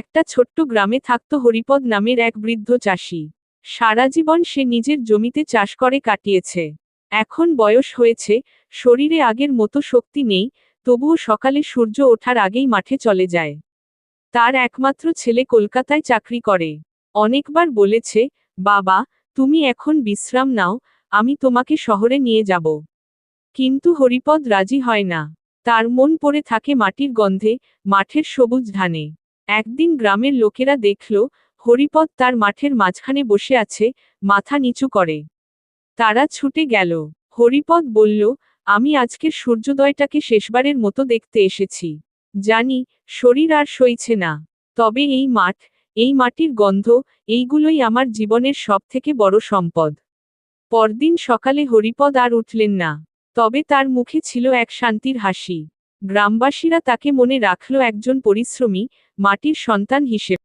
একটা ছোট্ট গ্রামে থাকত হরিপদ নামের এক বৃদ্ধ চাষি। সারা জীবন সে নিজের জমিতে চাষ করে কাটিয়েছে। এখন বয়স হয়েছে, শরীরে আগের মতো শক্তি নেই, তবুও সকালে সূর্য ওঠার আগেই মাঠে চলে যায়। তার একমাত্র ছেলে কলকাতায় চাকরি করে। অনেকবার বলেছে, বাবা, তুমি এখন বিশ্রাম নাও, আমি তোমাকে শহরে নিয়ে যাব। কিন্তু হরিপদ রাজি হয় না। তার মন পড়ে থাকে মাটির গন্ধে, মাঠের সবুজ ধানে। একদিন গ্রামের লোকেরা দেখল, হরিপদ তার মাঠের মাঝখানে বসে আছে, মাথা নিচু করে। তারা ছুটে গেল। হরিপদ বলল, আমি আজকের সূর্যোদয়টাকে শেষবারের মতো দেখতে এসেছি। জানি, শরীর আর সইছে না। তবে এই মাঠ, এই মাটির গন্ধ, এইগুলোই আমার জীবনের সবথেকে বড় সম্পদ। পরদিন সকালে হরিপদ আর উঠলেন না। তবে তার মুখে ছিল এক শান্তির হাসি। গ্রামবাসীরা তাকে মনে রাখল একজন পরিশ্রমী মাটির সন্তান হিসেবে।